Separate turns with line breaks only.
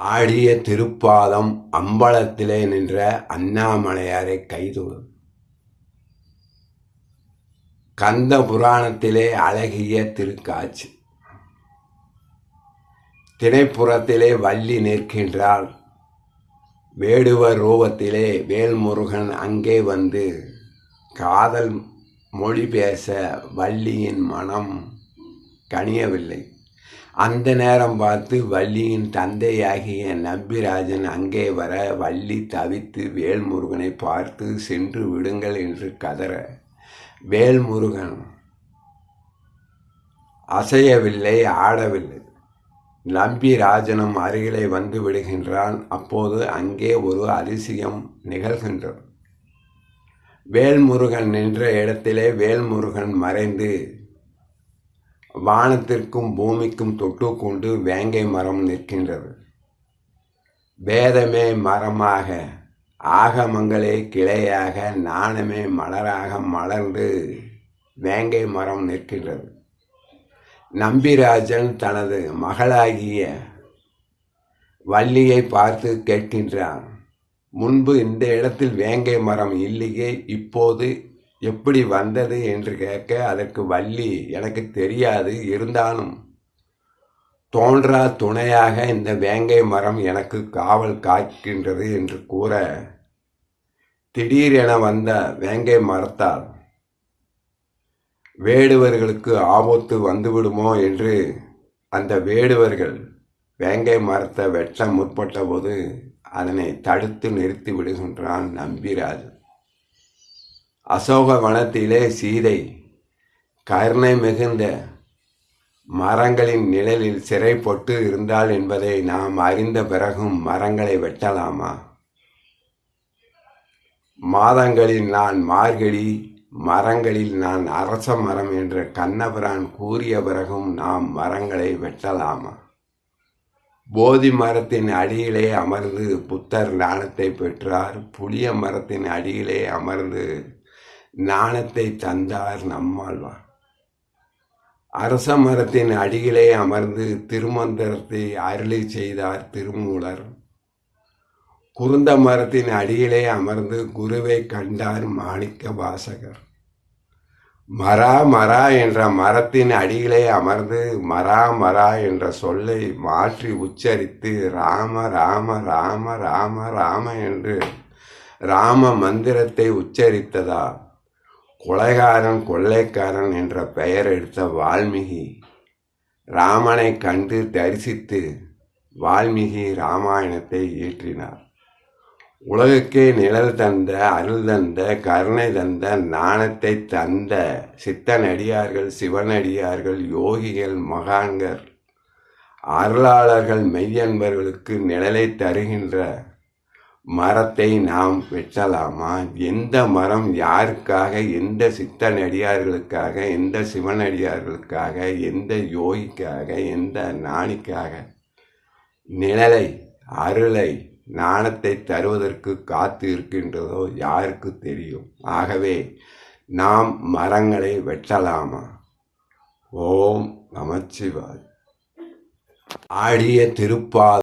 ஆடிய திருப்பாதம் அம்பலத்திலே நின்ற அண்ணாமலையாரை கைதொழு கந்த புராணத்திலே அழகிய திருக்காட்சி. திணைப்புறத்திலே வள்ளி நிற்கின்றாள். வேடுவர் ரூபத்திலே வேல்முருகன் அங்கே வந்து காதல் மொழி பேச வள்ளியின் மனம் கனியவில்லை. அந்த நேரம் பார்த்து வள்ளியின் தந்தையாகிய நம்பிராஜன் அங்கே வர வள்ளி தவித்து வேல்முருகனை பார்த்து சென்று விடுங்கள் என்று கதற வேல்முருகன் அசையவில்லை ஆடவில்லை. நம்பிராஜனும் அருகிலே வந்து விடுகின்றான். அப்போது அங்கே ஒரு அதிசயம் நிகழ்கின்றது. வேல்முருகன் நின்ற இடத்திலே வேல்முருகன் மறைந்து வானத்திற்கும் பூமிக்கும் தொட்டு கொண்டு வேங்கை மரம் நிற்கின்றது. வேதமே மரமாக ஆகமங்களே கிளையாக நாணமே மலராக மலர்ந்து வேங்கை மரம் நிற்கின்றது. நம்பிராஜன் தனது மகளாகிய வள்ளியை பார்த்து கேட்கின்றான் முன்பு இந்த இடத்தில் வேங்கை மரம் இல்லையே இப்போது எப்படி வந்தது என்று கேட்க அதற்கு வள்ளி எனக்கு தெரியாது இருந்தாலும் தோன்றா துணையாக இந்த வேங்கை மரம் எனக்கு காவல் காக்கின்றது என்று கூற திடீரென வந்த வேங்கை மரத்தால் வேடுவர்களுக்கு ஆபத்து வந்துவிடுமோ என்று அந்த வேடுவர்கள் வேங்கை மரத்தை வெட்ட முற்பட்ட போது அதனை தடுத்து நிறுத்தி விடுகின்றான் நம்பிராஜன் அசோக வனத்திலே சீதை கருணை மிகுந்த மரங்களின் நிழலில் சிறைப்பட்டு இருந்தாள் என்பதை நாம் அறிந்த பிறகும் மரங்களை வெட்டலாமா? மாதங்களில் நான் மார்கழி மரங்களில் நான் அரச மரம் என்று கண்ணபிரான் கூறிய பிறகும் நாம் மரங்களை வெட்டலாமா? போதி மரத்தின் அடியிலே அமர்ந்து புத்தர் ஞானத்தை பெற்றார் புளிய மரத்தின் அடியிலே அமர்ந்து ஞானத்தை தந்தார் நம்மாழ்வார். அரச மரத்தின் அடியிலே அமர்ந்து திருமந்திரத்தை அருளி செய்தார் திருமூலர். குருந்த மரத்தின் அடியிலே அமர்ந்து குருவை கண்டார் மாணிக்க வாசகர். மரா மரா என்ற மரத்தின் அடியிலே அமர்ந்து மரா மரா என்ற சொல்லை மாற்றி உச்சரித்து ராம ராம ராம ராம ராம என்று ராம மந்திரத்தை உச்சரித்ததால் கொலைகாரன் கொள்ளைக்காரன் என்ற பெயர் எடுத்த வால்மீகி ராமனை கண்டு தரிசித்து வால்மீகி ராமாயணத்தை இயற்றினார். உலகுக்கே நிழல் தந்த அருள் தந்த கருணை தந்த நாணத்தை தந்த சித்தனடியார்கள் சிவனடியார்கள் யோகிகள் மகான்கள் அருளாளர்கள் மெய்யன்பர்களுக்கு நிழலை தருகின்ற மரத்தை நாம் வெட்டலாமா? எந்த மரம் யாருக்காக? எந்த சித்தனடியார்களுக்காக எந்த சிவனடியார்களுக்காக எந்த யோகிக்காக? எந்த நாணிக்காக நிழலை அருளை நாணத்தை தருவதற்கு காத்து இருக்கின்றதோ யாருக்கு தெரியும்? ஆகவே நாம் மரங்களை வெட்டலாமா? ஓம் நமச்சிவாய். ஆடிய திருப்பால்